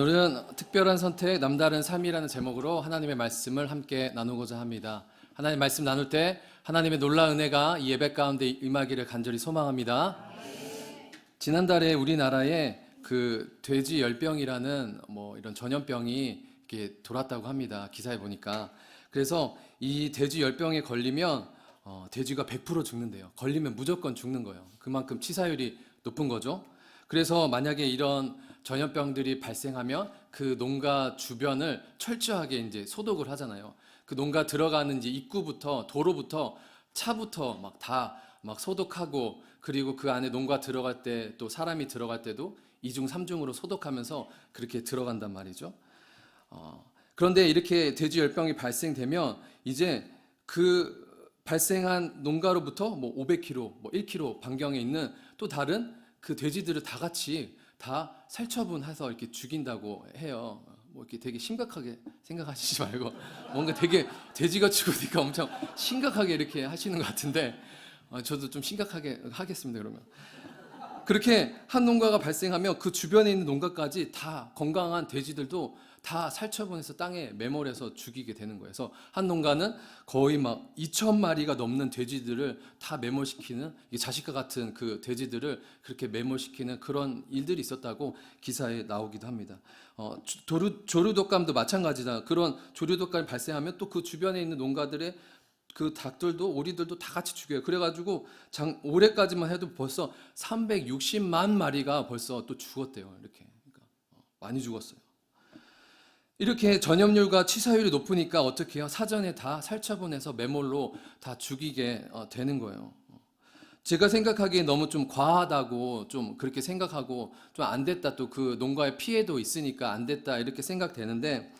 오늘은 특별한 선택 남다른 삶이라는 제목으로 하나님의 말씀을 함께 나누고자 합니다. 하나님 말씀 나눌 때 하나님의 놀라운 은혜가 이 예배 가운데 임하기를 간절히 소망합니다. 지난달에 우리나라에 그 돼지 열병이라는 뭐 이런 전염병이 이렇게 돌았다고 합니다. 기사에 보니까. 그래서 이 돼지 열병에 걸리면 어, 돼지가 100% 죽는데요. 걸리면 무조건 죽는 거예요. 그만큼 치사율이 높은 거죠. 그래서 만약에 이런 전염병들이 발생하면 그 농가 주변을 철저하게 이제 소독을 하잖아요. 그 농가 들어가는 이제 입구부터 도로부터 차부터 막다막 소독하고 그리고 그 안에 농가 들어갈 때 또 사람이 들어갈 때도 이중 삼중으로 소독하면서 그렇게 들어간단 말이죠. 어, 그런데 이렇게 돼지 열병이 발생되면 이제 그 발생한 농가로부터 뭐 500km, 뭐 1km 반경에 있는 또 다른 그 돼지들을 다 같이 다 살처분해서 이렇게 죽인다고 해요. 뭐 이렇게 되게 심각하게 생각하시지 말고 뭔가 되게 돼지가 죽으니까 엄청 심각하게 이렇게 하시는 것 같은데 어, 저도 좀 심각하게 하겠습니다 그러면. 그렇게 한 농가가 발생하면 그 주변에 있는 농가까지 다 건강한 돼지들도 다 살처분해서 땅에 매몰해서 죽이게 되는 거예요. 그래서 한 농가는 거의 막 2천 마리가 넘는 돼지들을 다 매몰시키는 이 자식과 같은 그 돼지들을 그렇게 매몰시키는 그런 일들이 있었다고 기사에 나오기도 합니다. 어, 조- 조류, 조류독감도 마찬가지다. 그런 조류독감이 발생하면 또 그 주변에 있는 농가들의 그 닭들도 오리들도 다 같이 죽여요. 그래가지고 장, 올해까지만 해도 벌써 360만 마리가 벌써 또 죽었대요. 이렇게 그러니까 어, 많이 죽었어요. 이렇게 전염률과 치사율이 높으니까 어떻게 해요? 사전에 다 살처분해서 매몰로 다 죽이게 어, 되는 거예요. 제가 생각하기에 너무 좀 과하다고 좀 그렇게 생각하고 좀 안 됐다 또 그 농가의 피해도 있으니까 안 됐다 이렇게 생각되는데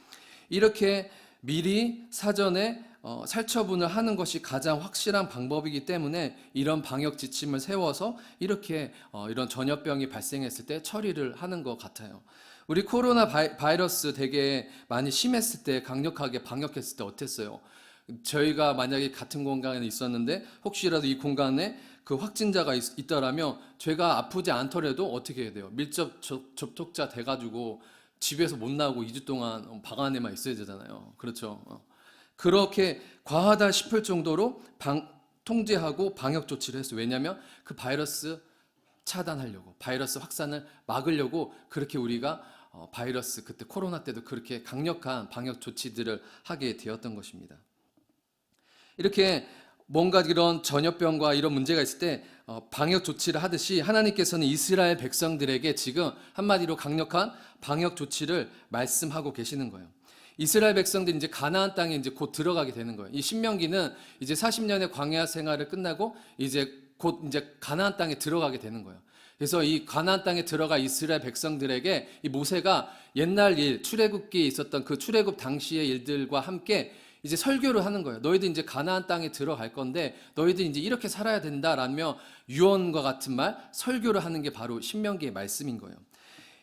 이렇게 미리 사전에 어, 살처분을 하는 것이 가장 확실한 방법이기 때문에 이런 방역 지침을 세워서 이렇게 어, 이런 전염병이 발생했을 때 처리를 하는 것 같아요. 우리 코로나 바이, 바이 러스 되게 많이 심했을 때 강력하게 방역했을 때 어땠어요? 저희가 만약에 같은 공간에 있었는데 혹시라도 이 공간에 그 확진자가 있, 있더라면 죄가 아프지 않더라도 어떻게 해야 돼요? 밀접 접, 접촉자 돼가지고 집에서 못 나오고 2주 동안 방 안에만 있어야 되잖아요. 그렇죠. 어. 그렇게 과하다 싶을 정도로 방, 통제하고 방역 조치를 했어요. 왜냐하면 그 바이러스 차단하려고 바이러스 확산을 막으려고 그렇게 우리가 어, 바이러스 그때 코로나 때도 그렇게 강력한 방역 조치들을 하게 되었던 것입니다. 이렇게 뭔가 이런 전염병과 이런 문제가 있을 때 어, 방역 조치를 하듯이 하나님께서는 이스라엘 백성들에게 지금 한마디로 강력한 방역 조치를 말씀하고 계시는 거예요. 이스라엘 백성들이 이제 가나안 땅에 이제 곧 들어가게 되는 거예요. 이 신명기는 이제 40년의 광야 생활을 끝나고 이제 곧 이제 가나안 땅에 들어가게 되는 거예요. 그래서 이 가나안 땅에 들어가 이스라엘 백성들에게 이 모세가 옛날 일 출애굽기에 있었던 그 출애굽 당시의 일들과 함께 이제 설교를 하는 거예요. 너희들 이제 가나안 땅에 들어갈 건데 너희들 이제 이렇게 살아야 된다라며 유언과 같은 말 설교를 하는 게 바로 신명기의 말씀인 거예요.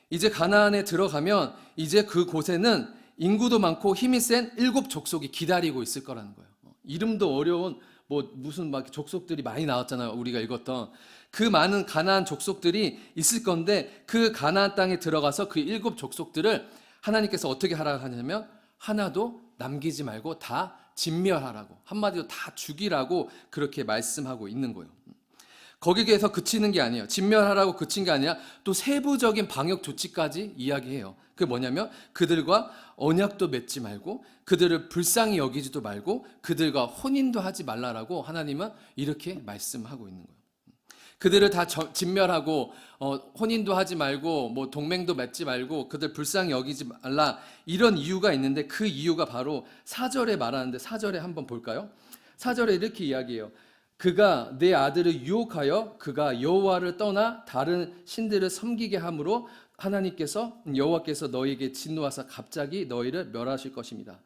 이제 가나안에 들어가면 이제 그 곳에는 인구도 많고 힘이 센 일곱 족속이 기다리고 있을 거라는 거예요. 어, 이름도 어려운 뭐 무슨 막 족속들이 많이 나왔잖아요. 우리가 읽었던 그 많은 가나안 족속들이 있을 건데 그 가나안 땅에 들어가서 그 일곱 족속들을 하나님께서 어떻게 하라 하냐면 하나도 남기지 말고 다 진멸하라고 한마디로 다 죽이라고 그렇게 말씀하고 있는 거예요. 거기에서 그치는 게 아니에요. 진멸하라고 그친 게 아니라 또 세부적인 방역 조치까지 이야기해요. 그게 뭐냐면 그들과 언약도 맺지 말고 그들을 불쌍히 여기지도 말고 그들과 혼인도 하지 말라라고 하나님은 이렇게 말씀하고 있는 거예요. 그들을 다 저- 진멸하고 어, 혼인도 하지 말고 뭐 동맹도 맺지 말고 그들 불쌍히 여기지 말라 이런 이유가 있는데 그 이유가 바로 사절에 말하는데 사절에 한번 볼까요? 사절에 이렇게 이야기해요. 그가 내 아들을 유혹하여 그가 여호와를 떠나 다른 신들을 섬기게 함으로 하나님께서 여호와께서 너에게 진노하사 갑자기 너희를 멸하실 것입니다.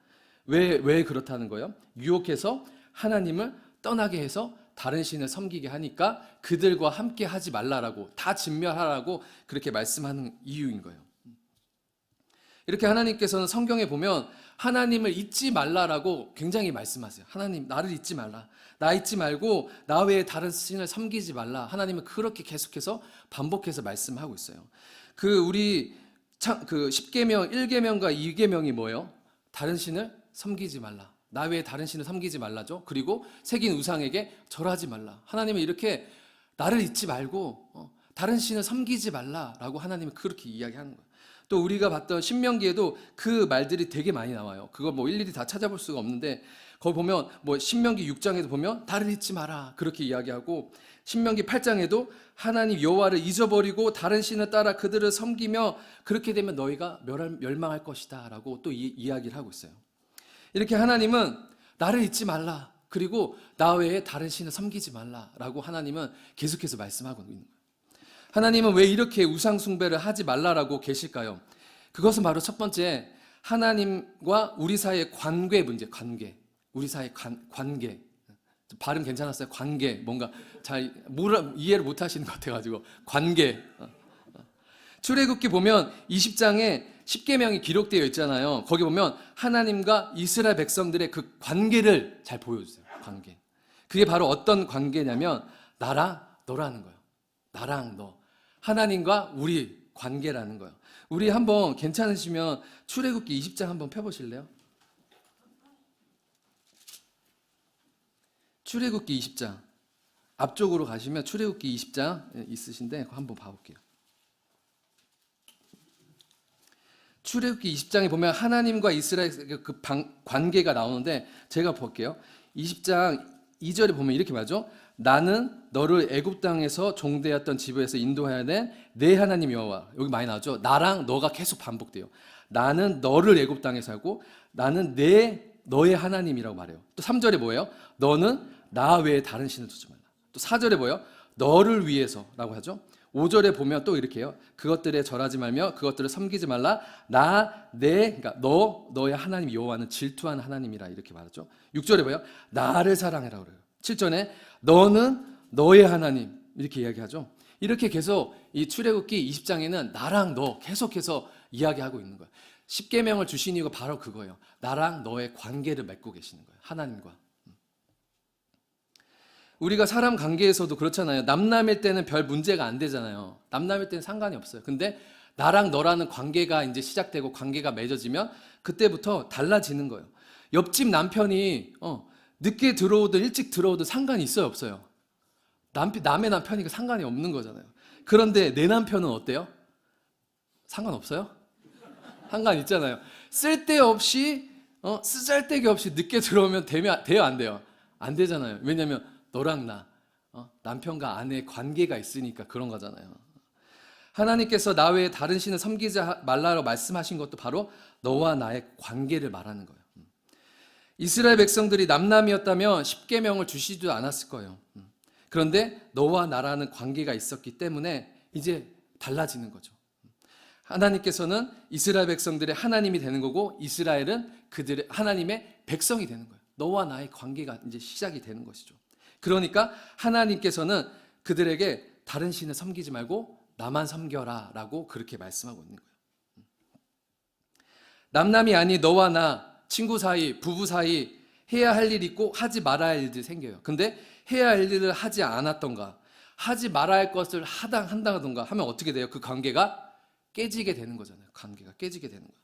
왜 왜 그렇다는 거예요? 유혹해서 하나님을 떠나게 해서 다른 신을 섬기게 하니까 그들과 함께 하지 말라라고 다 진멸하라고 그렇게 말씀하는 이유인 거예요. 이렇게 하나님께서는 성경에 보면 하나님을 잊지 말라라고 굉장히 말씀하세요. 하나님 나를 잊지 말라. 나 잊지 말고 나 외에 다른 신을 섬기지 말라. 하나님은 그렇게 계속해서 반복해서 말씀하고 있어요. 그 우리 참, 그 10계명, 1계명과 2계명이 뭐예요? 다른 신을 섬기지 말라. 나 외에 다른 신을 섬기지 말라죠. 그리고 새긴 우상에게 절하지 말라. 하나님은 이렇게 나를 잊지 말고 어, 다른 신을 섬기지 말라라고 하나님은 그렇게 이야기하는 거예요. 또 우리가 봤던 신명기에도 그 말들이 되게 많이 나와요. 그거 뭐 일일이 다 찾아볼 수가 없는데 거기 보면 뭐 신명기 6장에도 보면 다른 잊지 마라 그렇게 이야기하고 신명기 8장에도 하나님 여호와를 잊어버리고 다른 신을 따라 그들을 섬기며 그렇게 되면 너희가 멸망할 것이다라고 또 이, 이야기를 하고 있어요. 이렇게 하나님은 나를 잊지 말라. 그리고 나 외에 다른 신을 섬기지 말라라고 하나님은 계속해서 말씀하고 있는 거예요. 하나님은 왜 이렇게 우상 숭배를 하지 말라라고 계실까요? 그것은 바로 첫 번째 하나님과 우리 사이의 관계 문제, 관계. 우리 사이의 관, 관계. 발음 괜찮았어요? 관계. 뭔가 잘 몰라, 이해를 못 하시는 것 같아가지고. 관계. 출애굽기 보면 20장에 10계명이 기록되어 있잖아요. 거기 보면 하나님과 이스라엘 백성들의 그 관계를 잘 보여주세요. 관계. 그게 바로 어떤 관계냐면 나랑 너라는 거예요. 나랑 너. 하나님과 우리 관계라는 거예요. 우리 한번 괜찮으시면 출애굽기 20장 한번 펴 보실래요? 출애굽기 20장 앞쪽으로 가시면 출애굽기 20장 있으신데 한번 봐 볼게요. 출애굽기 20장에 보면 하나님과 이스라엘 그 방- 관계가 나오는데 제가 볼게요. 20장 2절에 보면 이렇게 말하죠. 나는 너를 애굽 땅에서 종되었던 집에서 인도해야 된 내 하나님 여호와. 여기 많이 나오죠. 나랑 너가 계속 반복돼요. 나는 너를 애굽 땅에서 하고 나는 내 너의 하나님이라고 말해요. 또 3절에 뭐예요? 너는 나 외에 다른 신을 두지 말라. 또 4절에 뭐예요? 너를 위해서라고 하죠. 5절에 보면 또 이렇게 해요. 그것들에 절하지 말며 그것들을 섬기지 말라. 나, 내, 그러니까 너, 너의 하나님 여호와는 질투하는 하나님이라 이렇게 말하죠. 6절에 뭐예요? 나를 사랑해라 그래요. 7절에 너는 너의 하나님 이렇게 이야기하죠. 이렇게 계속 이 출애굽기 20장에는 나랑 너 계속해서 이야기하고 있는 거예요. 10계명을 주신 이유가 바로 그거예요. 나랑 너의 관계를 맺고 계시는 거예요. 하나님과. 우리가 사람 관계에서도 그렇잖아요. 남남일 때는 별 문제가 안 되잖아요. 남남일 때는 상관이 없어요. 근데 나랑 너라는 관계가 이제 시작되고 관계가 맺어지면 그때부터 달라지는 거예요. 옆집 남편이 어, 늦게 들어오든 일찍 들어오든 상관이 있어요, 없어요? 남편, 남의 남편이니까 상관이 없는 거잖아요. 그런데 내 남편은 어때요? 상관없어요? 상관 있잖아요. 쓸데없이 어, 쓰잘데기 없이 늦게 들어오면 되면 돼요, 안 돼요? 안 되잖아요. 왜냐면 너랑 나 어, 남편과 아내의 관계가 있으니까 그런 거잖아요. 하나님께서 나 외에 다른 신을 섬기지 말라고 말씀하신 것도 바로 너와 나의 관계를 말하는 거예요. 음. 이스라엘 백성들이 남남이었다면 십계명을 주시지도 않았을 거예요. 음. 그런데 너와 나라는 관계가 있었기 때문에 이제 달라지는 거죠. 음. 하나님께서는 이스라엘 백성들의 하나님이 되는 거고 이스라엘은 그들의 하나님의 백성이 되는 거예요. 너와 나의 관계가 이제 시작이 되는 것이죠. 그러니까 하나님께서는 그들에게 다른 신을 섬기지 말고 나만 섬겨라 라고 그렇게 말씀하고 있는 거예요. 남남이 아니 너와 나 친구 사이, 부부 사이 해야 할 일 있고 하지 말아야 할 일들이 생겨요. 근데 해야 할 일을 하지 않았던가 하지 말아야 할 것을 하당 한다던가 하면 어떻게 돼요? 그 관계가 깨지게 되는 거잖아요. 관계가 깨지게 되는 거예요.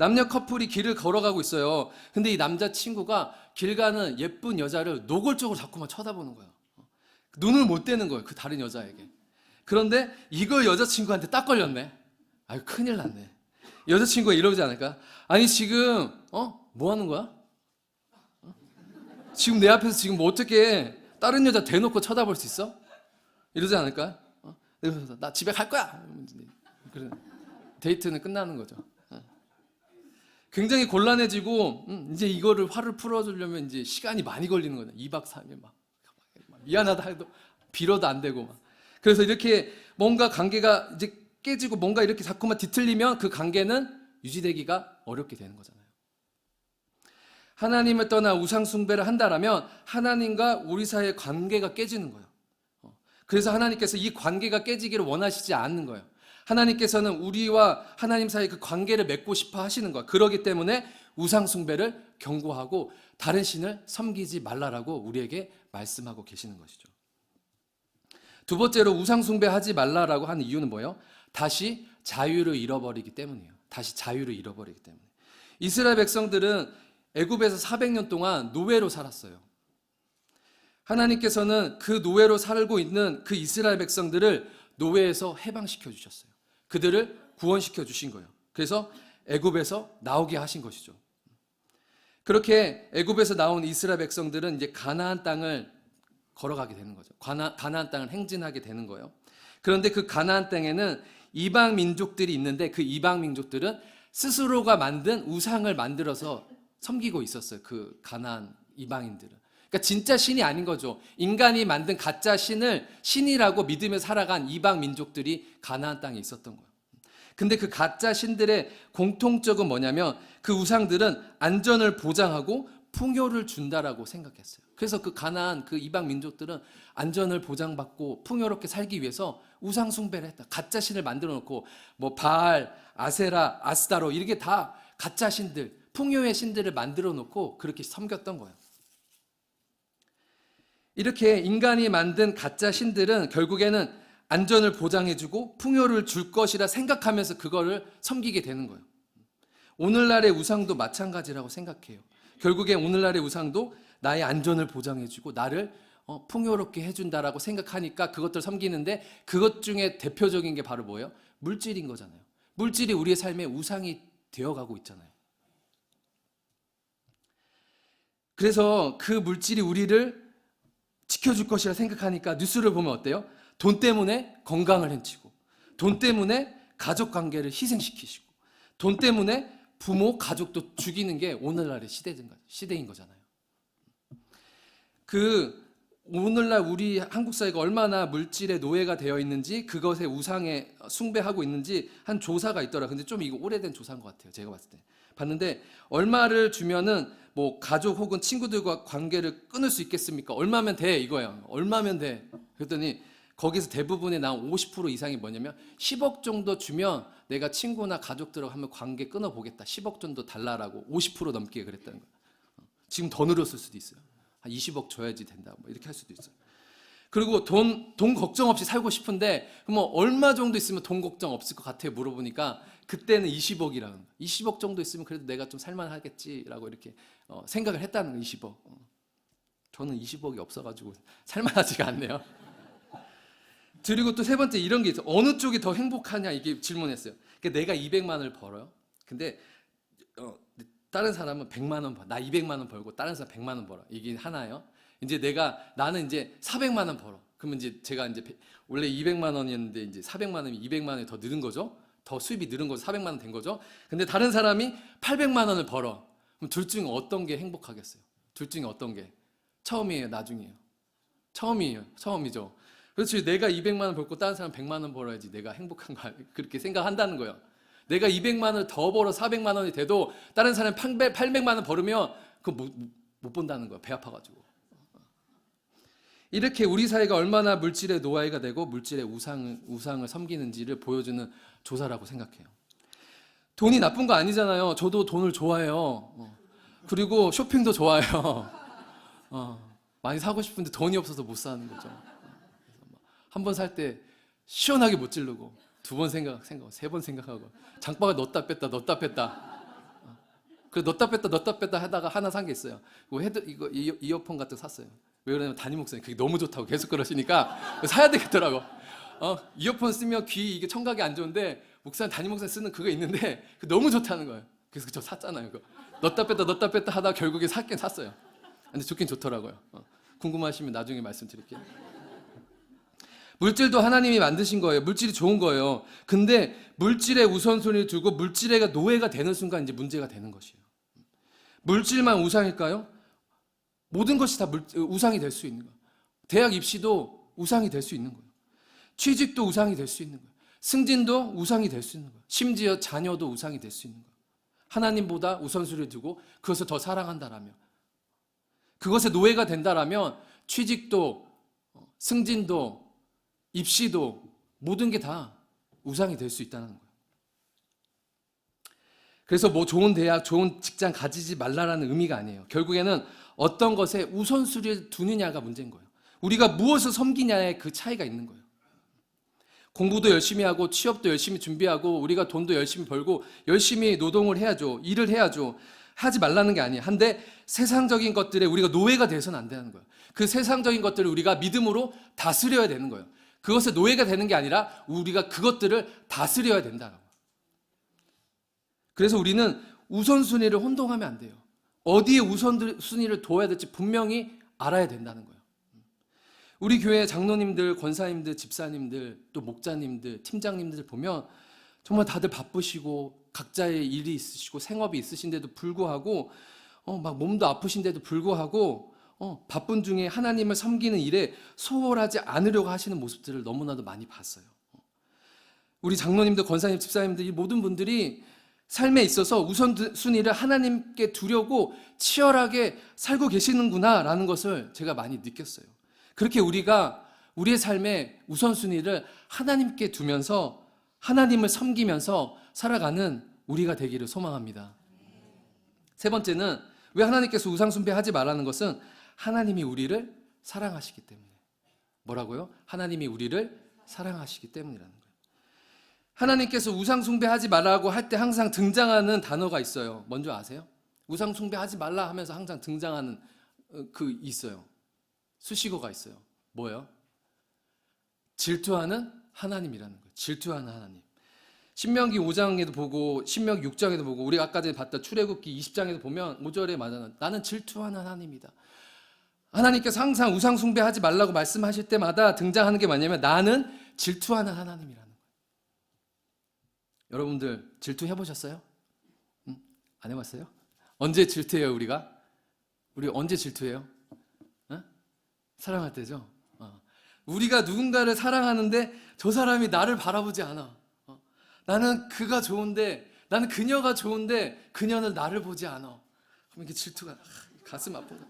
남녀 커플이 길을 걸어가고 있어요. 근데 이 남자 친구가 길 가는 예쁜 여자를 노골적으로 자꾸만 쳐다보는 거예요. 눈을 못 떼는 거예요. 그 다른 여자에게. 그런데 이걸 여자친구한테 딱 걸렸네. 아유, 큰일 났네. 여자친구가 이러지 않을까? 아니, 지금, 어? 뭐 하는 거야? 어? 지금 내 앞에서 지금 뭐 어떻게 다른 여자 대놓고 쳐다볼 수 있어? 이러지 않을까? 어? 나 집에 갈 거야! 그래. 데이트는 끝나는 거죠. 어. 굉장히 곤란해지고, 음, 이제 이거를 화를 풀어주려면 이제 시간이 많이 걸리는 거죠. 2박 3일 막. 막 미안하다 해도 빌어도 안 되고 막. 그래서 이렇게 뭔가 관계가 이제 깨지고 뭔가 이렇게 자꾸만 뒤틀리면 그 관계는 유지되기가 어렵게 되는 거잖아요. 하나님을 떠나 우상 숭배를 한다라면 하나님과 우리 사이의 관계가 깨지는 거예요. 어. 그래서 하나님께서 이 관계가 깨지기를 원하시지 않는 거예요. 하나님께서는 우리와 하나님 사이 그 관계를 맺고 싶어 하시는 거예요. 그러기 때문에 우상 숭배를 경고하고 다른 신을 섬기지 말라라고 우리에게 말씀하고 계시는 것이죠. 두 번째로 우상 숭배하지 말라라고 하는 이유는 뭐예요? 다시 자유를 잃어버리기 때문이에요. 다시 자유를 잃어버리기 때문에. 이스라엘 백성들은 애굽에서 400년 동안 노예로 살았어요. 하나님께서는 그 노예로 살고 있는 그 이스라엘 백성들을 노예에서 해방시켜 주셨어요. 그들을 구원시켜 주신 거예요. 그래서 애굽에서 나오게 하신 것이죠. 그렇게 애굽에서 나온 이스라엘 백성들은 이제 가나안 땅을 걸어가게 되는 거죠. 가나, 가나안 땅을 행진하게 되는 거예요. 그런데 그 가나안 땅에는 이방 민족들이 있는데 그 이방 민족들은 스스로가 만든 우상을 만들어서 섬기고 있었어요. 그 가나안 이방인들은. 그러니까 진짜 신이 아닌 거죠. 인간이 만든 가짜 신을 신이라고 믿으며 살아간 이방 민족들이 가나안 땅에 있었던 거예요. 근데 그 가짜 신들의 공통적은 뭐냐면 그 우상들은 안전을 보장하고 풍요를 준다라고 생각했어요. 그래서 그 가나안 그 이방 민족들은 안전을 보장받고 풍요롭게 살기 위해서 우상 숭배를 했다. 가짜 신을 만들어 놓고 뭐 바알, 아세라, 아스타로 이렇게 다 가짜 신들, 풍요의 신들을 만들어 놓고 그렇게 섬겼던 거예요. 이렇게 인간이 만든 가짜 신들은 결국에는 안전을 보장해주고 풍요를 줄 것이라 생각하면서 그거를 섬기게 되는 거예요. 오늘날의 우상도 마찬가지라고 생각해요. 결국에 오늘날의 우상도 나의 안전을 보장해주고 나를 어, 풍요롭게 해준다라고 생각하니까 그것들 섬기는데 그것 중에 대표적인 게 바로 뭐예요? 물질인 거잖아요. 물질이 우리의 삶의 우상이 되어가고 있잖아요. 그래서 그 물질이 우리를 지켜줄 것이라 생각하니까 뉴스를 보면 어때요? 돈 때문에 건강을 해치고, 돈 때문에 가족 관계를 희생시키시고, 돈 때문에 부모, 가족도 죽이는 게 오늘날의 시대인, 거잖아요. 그 오늘날 우리 한국 사회가 얼마나 물질의 노예가 되어 있는지 그것에 우상에 숭배하고 있는지 한 조사가 있더라. 근데 좀 이거 오래된 조사인 것 같아요. 제가 봤을 때 봤는데 얼마를 주면은 뭐 가족 혹은 친구들과 관계를 끊을 수 있겠습니까? 얼마면 돼 이거예요. 얼마면 돼? 그랬더니 거기서 대부분의 나온 50% 이상이 뭐냐면 10억 정도 주면 내가 친구나 가족들하고 한번 관계 끊어 보겠다. 10억 정도 달라라고 50% 넘게 그랬다는 거예요. 지금 더 늘었을 수도 있어요. 한 20억 줘야지 된다. 뭐 이렇게 할 수도 있어요. 그리고 돈, 돈 걱정 없이 살고 싶은데, 그럼 뭐 얼마 정도 있으면 돈 걱정 없을 것 같아요? 물어보니까, 그때는 20억이라는 거예요. 20억 정도 있으면 그래도 내가 좀 살만하겠지라고 이렇게 어, 생각을 했다는 거예요, 20억. 어. 저는 20억이 없어가지고 살만하지가 않네요. 그리고 또 세 번째 이런 게 있어요. 어느 쪽이 더 행복하냐 이게 질문했어요. 그러니까 내가 200만을 벌어요. 근데 어, 다른 사람은 100만 원 벌. 나 200만 원 벌고 다른 사람 100만 원 벌어. 이게 하나요. 이제 내가 나는 이제 400만 원 벌어. 그러면 이제 제가 이제 백- 원래 200만 원이었는데 이제 400만 원이 200만 원이 더 늘은 거죠. 더 수입이 늘은 거죠. 400만 원 된 거죠. 근데 다른 사람이 800만 원을 벌어. 그럼 둘 중에 어떤 게 행복하겠어요? 둘 중에 어떤 게? 처음이에요, 나중이에요. 처음이에요. 처음이죠. 그렇지. 내가 200만 원 벌고 다른 사람 100만 원 벌어야지 내가 행복한 거 그렇게 생각한다는 거예요. 내가 200만 원을 더 벌어 400만 원이 돼도 다른 사람 800만 원 벌으면 그거 못, 못 본다는 거야. 배 아파 가지고. 이렇게 우리 사회가 얼마나 물질의 노예가 되고 물질의 우상을, 우상을 섬기는지를 보여주는 조사라고 생각해요. 돈이 나쁜 거 아니잖아요. 저도 돈을 좋아해요. 어. 그리고 쇼핑도 좋아해요. 어. 많이 사고 싶은데 돈이 없어서 못 사는 거죠. 한 번 살 때 시원하게 못 지르고 두 번 생각 생각 세 번 생각하고 장바가 넣었다 뺐다 넣었다 뺐다 어. 그 넣었다 뺐다 넣었다 뺐다 하다가 하나 산 게 있어요. 이거 헤드 이거 이어, 이어폰 같은 거 샀어요. 왜 그러냐면 담임 목사님 그게 너무 좋다고 계속 그러시니까 사야 되겠더라고. 어 이어폰 쓰면 귀 이게 청각이 안 좋은데 목사님 담임 목사님 쓰는 그거 있는데 그 너무 좋다는 거예요. 그래서 저 샀잖아요. 그거 넣었다 뺐다 넣었다 뺐다 하다 가 결국에 샀긴 샀어요. 근데 좋긴 좋더라고요. 어. 궁금하시면 나중에 말씀드릴게요. 물질도 하나님이 만드신 거예요. 물질이 좋은 거예요. 근데 물질에 우선순위를 두고 물질에가 노예가 되는 순간 이제 문제가 되는 것이에요. 물질만 우상일까요? 모든 것이 다 물- 우상이 될 수 있는 거예요. 대학 입시도 우상이 될 수 있는 거예요. 취직도 우상이 될 수 있는 거예요. 승진도 우상이 될 수 있는 거예요. 심지어 자녀도 우상이 될 수 있는 거예요. 하나님보다 우선순위를 두고 그것을 더 사랑한다라면 그것에 노예가 된다라면 취직도 어, 승진도 입시도 모든 게 다 우상이 될 수 있다는 거예요. 그래서 뭐 좋은 대학, 좋은 직장 가지지 말라라는 의미가 아니에요. 결국에는 어떤 것에 우선순위를 두느냐가 문제인 거예요. 우리가 무엇을 섬기냐에 그 차이가 있는 거예요. 공부도 열심히 하고 취업도 열심히 준비하고 우리가 돈도 열심히 벌고 열심히 노동을 해야죠. 일을 해야죠. 하지 말라는 게 아니에요. 한데 세상적인 것들에 우리가 노예가 돼서는 안 되는 거예요. 그 세상적인 것들을 우리가 믿음으로 다스려야 되는 거예요. 그것에 노예가 되는 게 아니라 우리가 그것들을 다스려야 거예요. 그래서 우리는 우선순위를 혼동하면 안 돼요. 어디에 우선순위를 둬야 될지 분명히 알아야 된다는 거예요. 우리 교회 장로님들, 권사님들, 집사님들, 또 목자님들, 팀장님들 보면 정말 다들 바쁘시고 각자의 일이 있으시고 생업이 있으신데도 불구하고 어, 막 몸도 아프신데도 불구하고 어, 바쁜 중에 하나님을 섬기는 일에 소홀하지 않으려고 하시는 모습들을 너무나도 많이 봤어요. 우리 장로님들, 권사님, 집사님들 이 모든 분들이 삶에 있어서 우선순위를 하나님께 두려고 치열하게 살고 계시는구나라는 것을 제가 많이 느꼈어요. 그렇게 우리가 우리의 삶의 우선순위를 하나님께 두면서 하나님을 섬기면서 살아가는 우리가 되기를 소망합니다. 세 번째는 왜 하나님께서 우상숭배하지 말라는 것은 하나님이 우리를 사랑하시기 때문에. 뭐라고요? 하나님이 우리를 사랑하시기 때문이라는 거예요. 하나님께서 우상 숭배하지 말라고 할 때 항상 등장하는 단어가 있어요. 먼저 아세요? 우상 숭배하지 말라 하면서 항상 등장하는 어, 그 있어요. 수식어가 있어요. 뭐예요? 질투하는 하나님이라는 거예요. 질투하는 하나님. 신명기 5장에도 보고 신명기 6장에도 보고 우리가 아까 전에 봤던 출애굽기 20장에도 보면 5절에 맞아 나는 질투하는 하나님이다. 하나님께서 항상 우상 숭배하지 말라고 말씀하실 때마다 등장하는 게 뭐냐면 나는 질투하는 하나님이라는. 여러분들 질투 해 보셨어요? 응? 안 해봤어요? 언제 질투해요 우리가? 우리 언제 질투해요? 응? 사랑할 때죠. 어. 우리가 누군가를 사랑하는데 저 사람이 나를 바라보지 않아. 어. 나는 그가 좋은데 나는 그녀가 좋은데 그녀는 나를 보지 않아. 그럼 이게 질투가 아, 가슴 아프다.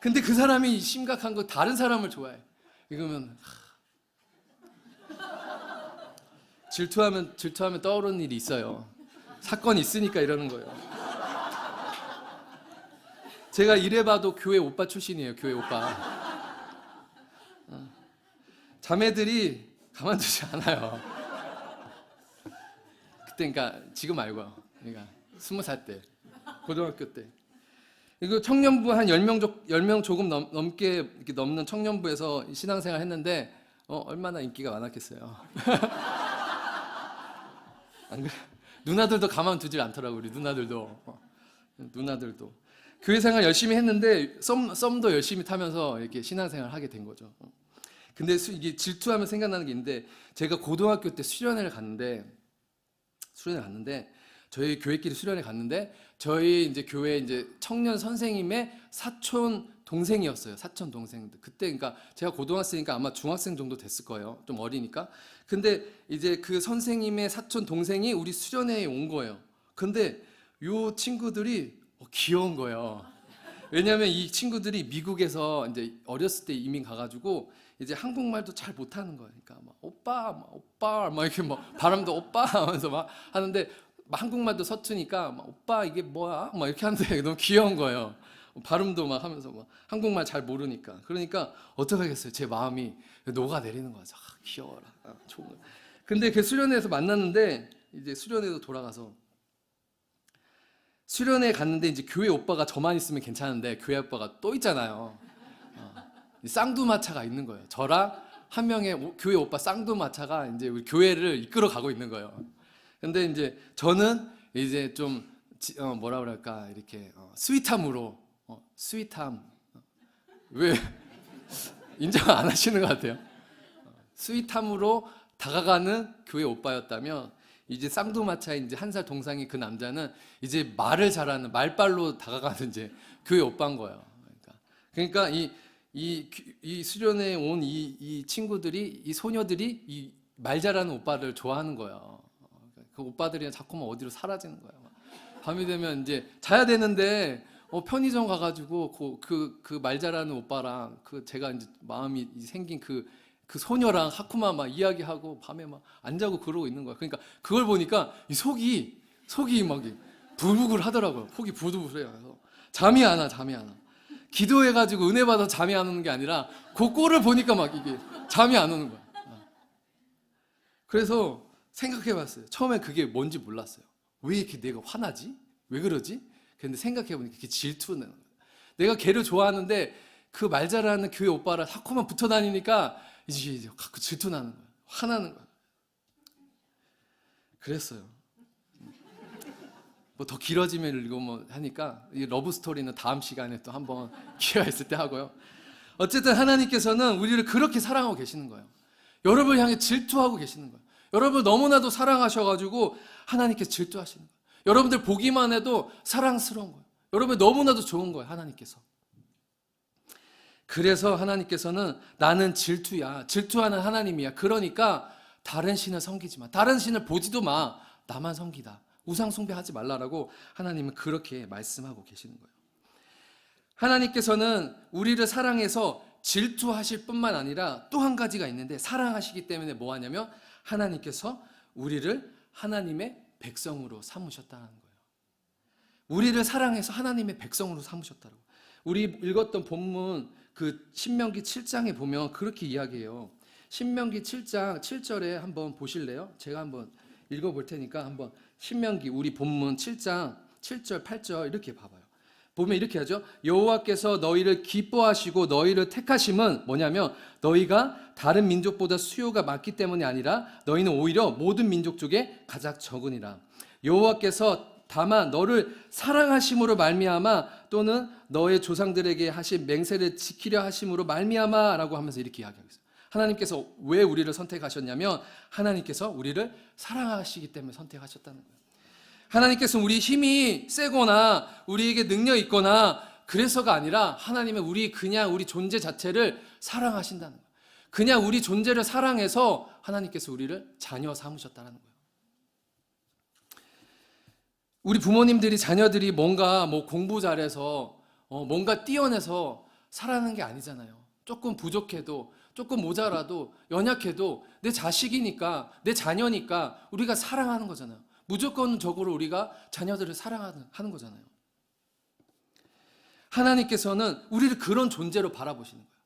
근데 그 사람이 심각한 거 다른 사람을 좋아해. 이거면 하... 질투하면 질투하면 떠오르는 일이 있어요. 사건 있으니까 이러는 거예요. 제가 이래봐도 교회 오빠 출신이에요. 교회 오빠. 어. 자매들이 가만두지 않아요. 그때 그러니까 지금 말고요. 그러니까 스무 살 때, 고등학교 때. 이거 청년부 한 10명, 조, 10명 조금 넘, 이렇게 넘는 청년부에서 신앙생활 했는데 어, 얼마나 인기가 많았겠어요. 안 그래? 누나들도 가만 두질 않더라고 우리 누나들도 어, 누나들도 교회 생활 열심히 했는데 썸, 썸도 열심히 타면서 이렇게 신앙생활 하게 된 거죠. 어. 근데 수, 이게 질투하면 생각나는 게 있는데 제가 고등학교 때 수련회를 갔는데 수련회 갔는데 저희 교회끼리 수련회 갔는데 저희 이제 교회 이제 청년 선생님의 사촌 동생이었어요. 사촌 동생들. 그때 그러니까 제가 고등학생이니까 아마 중학생 정도 됐을 거예요. 좀 어리니까. 근데 이제 그 선생님의 사촌 동생이 우리 수련회에 온 거예요. 근데 요 친구들이 어, 귀여운 거예요. 왜냐하면 이 친구들이 미국에서 이제 어렸을 때 이민 가가지고 이제 한국말도 잘 못하는 거예요. 그러니까 막 오빠, 막 오빠, 막 이렇게 뭐 바람도 오빠 하면서 막 하는데 막 한국말도 서투니까 막 오빠 이게 뭐야? 막 이렇게 하는데 너무 귀여운 거예요. 발음도 막 하면서 막 한국말 잘 모르니까 그러니까 어떻게 하겠어요? 제 마음이 녹아 내리는 거죠. 아, 귀여워라. 아, 좋은 거. 근데 그 수련회에서 만났는데 이제 수련회도 돌아가서 수련회 갔는데 이제 교회 오빠가 저만 있으면 괜찮은데 교회 오빠가 또 있잖아요. 어, 쌍두마차가 있는 거예요. 저랑 한 명의 오- 교회 오빠 쌍두마차가 이제 우리 교회를 이끌어 가고 있는 거예요. 근데 이제 저는 이제 좀 지- 어, 뭐라 그럴까 이렇게 어, 스윗함으로 어, 스윗함 어, 왜 인정 안 하시는 것 같아요. 어, 스윗함으로 다가가는 교회 오빠였다면 이제 쌍두마차인 이제 한 살 동상이 그 남자는 이제 말을 잘하는 말빨로 다가가는 이제 교회 오빠인 거예요. 그러니까 그러니까 이 이, 이 수련회 온 이 이 친구들이 이 소녀들이 이 말 잘하는 오빠를 좋아하는 거예요. 그 오빠들이 자꾸만 어디로 사라지는 거예요. 막. 밤이 되면 이제 자야 되는데 어, 편의점 가가지고 그그 말 잘하는 오빠랑 그 제가 이제 마음이 생긴 그그 소녀랑 하쿠마 막 이야기하고 밤에 막 안 자고 그러고 있는 거야. 그러니까 그걸 보니까 이 속이 속이 막 부글부글 하더라고요. 속이 부들부들해요. 그래서 잠이 안 와, 잠이 안 와. 기도해가지고 은혜 받아 잠이 안 오는 게 아니라 그 꼴을 보니까 막 이게 잠이 안 오는 거야. 어. 그래서 생각해 봤어요. 처음에 그게 뭔지 몰랐어요. 왜 이렇게 내가 화나지? 왜 그러지? 근데 생각해 보니까 그게 질투는. 내가 걔를 좋아하는데 그 말 잘하는 교회 오빠랑 자꾸만 붙어 다니니까 이제 이제 가끔 질투 나는 거예요. 화나는 거예요. 그랬어요. 뭐 더 길어지면 이거 뭐 하니까 이 러브 스토리는 다음 시간에 또 한번 기회가 있을 때 하고요. 어쨌든 하나님께서는 우리를 그렇게 사랑하고 계시는 거예요. 여러분을 향해 질투하고 계시는 거예요. 여러분 너무나도 사랑하셔가지고 하나님께 질투하시는 거예요. 여러분들 보기만 해도 사랑스러운 거예요. 여러분 너무나도 좋은 거예요. 하나님께서. 그래서 하나님께서는 나는 질투야. 질투하는 하나님이야. 그러니까 다른 신을 섬기지 마. 다른 신을 보지도 마. 나만 섬기다. 우상 숭배하지 말라라고 하나님은 그렇게 말씀하고 계시는 거예요. 하나님께서는 우리를 사랑해서 질투하실 뿐만 아니라 또 한 가지가 있는데 사랑하시기 때문에 뭐 하냐면 하나님께서 우리를 하나님의 백성으로 삼으셨다는 거예요. 우리를 사랑해서 하나님의 백성으로 삼으셨다고. 우리 읽었던 본문 그 신명기 7장에 보면 그렇게 이야기해요. 신명기 7장 7절에 한번 보실래요? 제가 한번 읽어 볼 테니까 한번 신명기 우리 본문 7장 7절 8절 이렇게 봐 봐요. 보면 이렇게 하죠. 여호와께서 너희를 기뻐하시고 너희를 택하심은 뭐냐면 너희가 다른 민족보다 수요가 많기 때문이 아니라 너희는 오히려 모든 민족 중에 가장 적으니라. 여호와께서 다만 너를 사랑하심으로 말미암아 또는 너의 조상들에게 하신 맹세를 지키려 하심으로 말미암아라고 하면서 이렇게 이야기하고 있어요. 하나님께서 왜 우리를 선택하셨냐면 하나님께서 우리를 사랑하시기 때문에 선택하셨다는 거예요. 하나님께서 우리 힘이 세거나 우리에게 능력 있거나 그래서가 아니라 하나님은 우리 그냥 우리 존재 자체를 사랑하신다는 거예요. 그냥 우리 존재를 사랑해서 하나님께서 우리를 자녀 삼으셨다는 거예요. 우리 부모님들이 자녀들이 뭔가 뭐 공부 잘해서 어 뭔가 뛰어내서 살아가는 게 아니잖아요. 조금 부족해도 조금 모자라도 연약해도 내 자식이니까 내 자녀니까 우리가 사랑하는 거잖아요. 무조건적으로 우리가 자녀들을 사랑하는 하는 거잖아요. 하나님께서는 우리를 그런 존재로 바라보시는 거예요.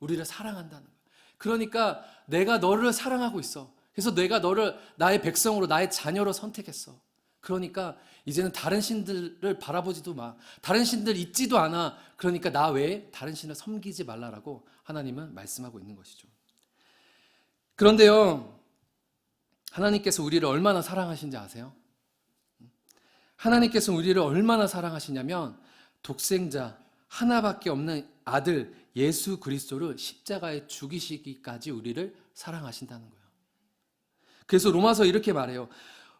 우리를 사랑한다는 거예요. 그러니까 내가 너를 사랑하고 있어. 그래서 내가 너를 나의 백성으로 나의 자녀로 선택했어. 그러니까 이제는 다른 신들을 바라보지도 마. 다른 신들 있지도 않아. 그러니까 나 외에 다른 신을 섬기지 말라라고 하나님은 말씀하고 있는 것이죠. 그런데요, 하나님께서 우리를 얼마나 사랑하신지 아세요? 하나님께서 우리를 얼마나 사랑하시냐면 독생자 하나밖에 없는 아들 예수 그리스도를 십자가에 죽이시기까지 우리를 사랑하신다는 거예요. 그래서 로마서 이렇게 말해요.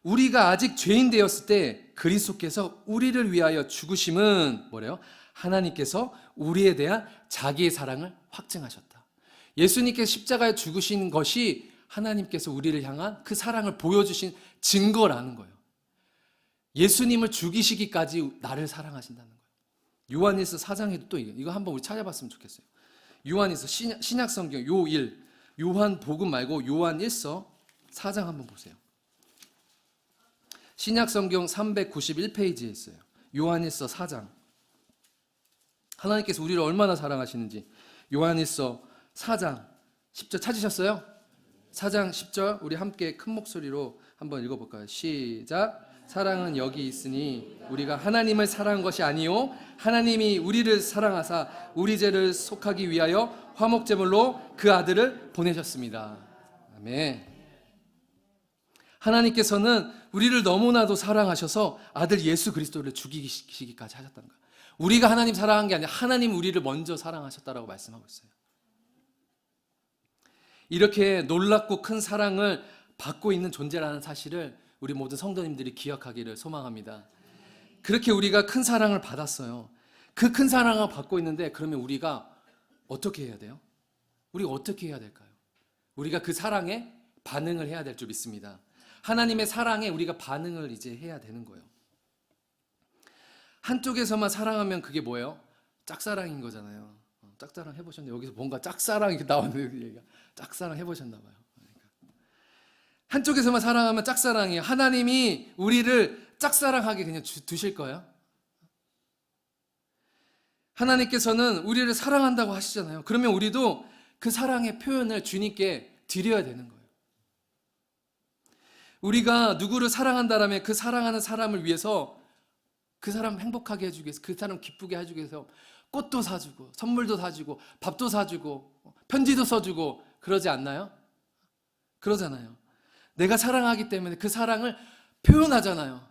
우리가 아직 죄인 되었을 때 그리스도께서 우리를 위하여 죽으심은 뭐래요? 하나님께서 우리에 대한 자기의 사랑을 확증하셨다. 예수님께서 십자가에 죽으신 것이 하나님께서 우리를 향한 그 사랑을 보여주신 증거라는 거예요. 예수님을 죽이시기까지 나를 사랑하신다는 거예요. 요한일서 4장에도 또 이거, 한번 우리 찾아봤으면 좋겠어요. 요한일서 신약 성경 요1 요한 복음 말고 요한일서 4장 한번 보세요. 신약 성경 391페이지에 있어요. 요한일서 4장. 하나님께서 우리를 얼마나 사랑하시는지 요한일서 4장 10절 찾으셨어요? 4장 10절 우리 함께 큰 목소리로 한번 읽어볼까요? 시작. 사랑은 여기 있으니 우리가 하나님을 사랑한 것이 아니요 하나님이 우리를 사랑하사 우리 죄를 속하기 위하여 화목 제물로 그 아들을 보내셨습니다. 아멘. 하나님께서는 우리를 너무나도 사랑하셔서 아들 예수 그리스도를 죽이시기까지 하셨다는 거예요. 우리가 하나님 사랑한 게 아니라 하나님 우리를 먼저 사랑하셨다라고 말씀하고 있어요. 이렇게 놀랍고 큰 사랑을 받고 있는 존재라는 사실을 우리 모든 성도님들이 기억하기를 소망합니다. 그렇게 우리가 큰 사랑을 받았어요. 그 큰 사랑을 받고 있는데 그러면 우리가 어떻게 해야 돼요? 우리가 어떻게 해야 될까요? 우리가 그 사랑에 반응을 해야 될 줄 믿습니다. 하나님의 사랑에 우리가 반응을 이제 해야 되는 거예요. 한쪽에서만 사랑하면 그게 뭐예요? 짝사랑인 거잖아요. 어, 짝사랑 해보셨나요? 여기서 뭔가 짝사랑이 나오는 얘기가 짝사랑 해보셨나 봐요. 그러니까. 한쪽에서만 사랑하면 짝사랑이에요. 하나님이 우리를 짝사랑하게 그냥 두실 거예요. 하나님께서는 우리를 사랑한다고 하시잖아요. 그러면 우리도 그 사랑의 표현을 주님께 드려야 되는 거예요. 우리가 누구를 사랑한다라면 그 사랑하는 사람을 위해서 그 사람 행복하게 해주기 위해서 그 사람 기쁘게 해주기 위해서 꽃도 사주고 선물도 사주고 밥도 사주고 편지도 써주고 그러지 않나요? 그러잖아요. 내가 사랑하기 때문에 그 사랑을 표현하잖아요.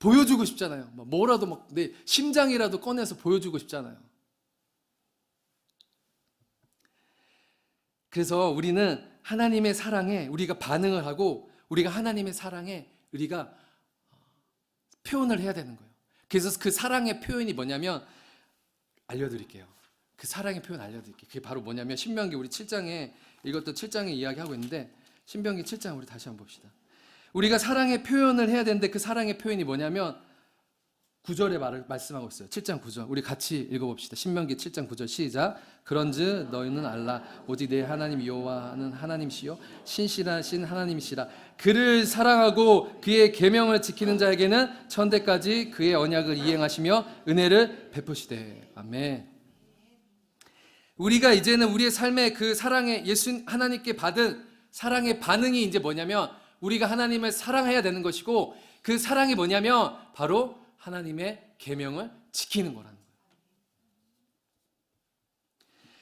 보여주고 싶잖아요. 뭐 뭐라도 막 내 심장이라도 꺼내서 보여주고 싶잖아요. 그래서 우리는 하나님의 사랑에 우리가 반응을 하고 우리가 하나님의 사랑에 우리가 표현을 해야 되는 거예요. 그래서 그 사랑의 표현이 뭐냐면 알려드릴게요. 그 사랑의 표현 알려드릴게요. 그게 바로 뭐냐면 신명기 우리 7장에 이것도 7장에 이야기하고 있는데 신명기 7장 우리 다시 한번 봅시다. 우리가 사랑의 표현을 해야 되는데 그 사랑의 표현이 뭐냐면 9절에 말을 말씀하고 있어요. 7장 9절. 우리 같이 읽어 봅시다. 신명기 7장 9절 시작. 그런즉 너희는 알라 오직 내 하나님 여호와는 하나님이시요 신실하신 하나님이시라. 그를 사랑하고 그의 계명을 지키는 자에게는 천대까지 그의 언약을 이행하시며 은혜를 베푸시되. 아멘. 우리가 이제는 우리의 삶의 그 사랑의 예수 하나님께 받은 사랑의 반응이 이제 뭐냐면 우리가 하나님을 사랑해야 되는 것이고 그 사랑이 뭐냐면 바로 하나님의 계명을 지키는 거라는 거예요.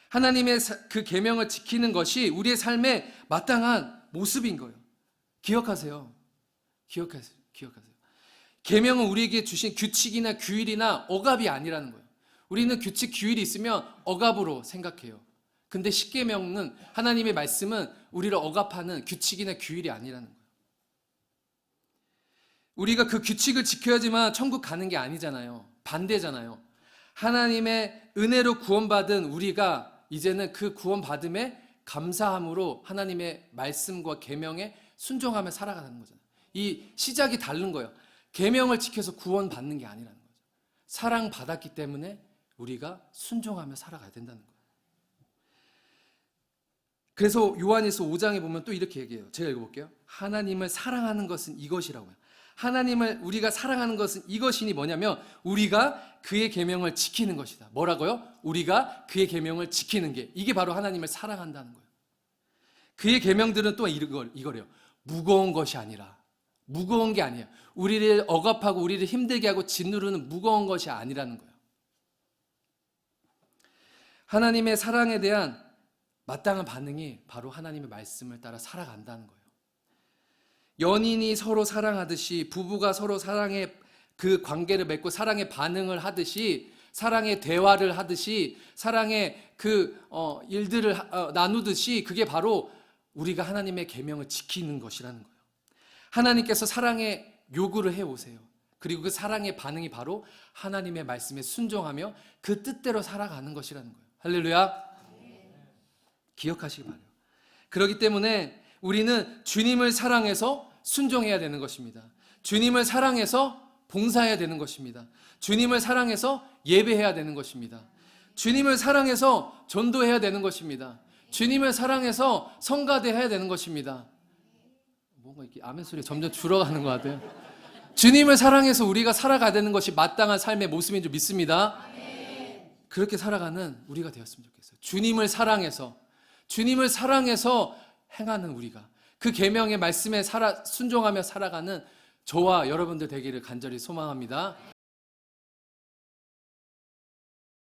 하나님의 사- 그 계명을 지키는 것이 우리의 삶의 마땅한 모습인 거예요. 기억하세요. 기억하세요. 기억하세요. 계명은 우리에게 주신 규칙이나 규율이나 억압이 아니라는 거예요. 우리는 규칙 규율이 있으면 억압으로 생각해요. 근데 십계명은 하나님의 말씀은 우리를 억압하는 규칙이나 규율이 아니라는 거예요. 우리가 그 규칙을 지켜야지만 천국 가는 게 아니잖아요. 반대잖아요. 하나님의 은혜로 구원받은 우리가 이제는 그 구원받음에 감사함으로 하나님의 말씀과 계명에 순종하며 살아가는 거잖아요. 이 시작이 다른 거예요. 계명을 지켜서 구원받는 게 아니라는 거죠. 사랑받았기 때문에 우리가 순종하며 살아가야 된다는 거예요. 그래서 요한에서 5장에 보면 또 이렇게 얘기해요. 제가 읽어볼게요. 하나님을 사랑하는 것은 이것이라고 요. 하나님을 우리가 사랑하는 것은 이것이니 뭐냐면 우리가 그의 계명을 지키는 것이다. 뭐라고요? 우리가 그의 계명을 지키는 게 이게 바로 하나님을 사랑한다는 거예요. 그의 계명들은 또 이걸 이거래요. 무거운 것이 아니라 무거운 게 아니에요. 우리를 억압하고 우리를 힘들게 하고 짓누르는 무거운 것이 아니라는 거예요. 하나님의 사랑에 대한 마땅한 반응이 바로 하나님의 말씀을 따라 살아간다는 거예요. 연인이 서로 사랑하듯이 부부가 서로 사랑의 그 관계를 맺고 사랑의 반응을 하듯이 사랑의 대화를 하듯이 사랑의 그 어, 일들을 하- 어, 나누듯이 그게 바로 우리가 하나님의 계명을 지키는 것이라는 거예요. 하나님께서 사랑의 요구를 해 오세요. 그리고 그 사랑의 반응이 바로 하나님의 말씀에 순종하며 그 뜻대로 살아가는 것이라는 거예요. 할렐루야. 기억하시기 바래요. 그렇기 때문에 우리는 주님을 사랑해서 순종해야 되는 것입니다. 주님을 사랑해서 봉사해야 되는 것입니다. 주님을 사랑해서 예배해야 되는 것입니다. 주님을 사랑해서 전도해야 되는 것입니다. 주님을 사랑해서 성가대해야 되는 것입니다. 뭔가 이렇게 아멘 소리 점점 줄어가는 것 같아요. 주님을 사랑해서 우리가 살아가야 되는 것이 마땅한 삶의 모습인 줄 믿습니다. 그렇게 살아가는 우리가 되었으면 좋겠어요. 주님을 사랑해서 주님을 사랑해서 행하는 우리가 그 계명의 말씀에 살아 순종하며 살아가는 저와 여러분들 되기를 간절히 소망합니다.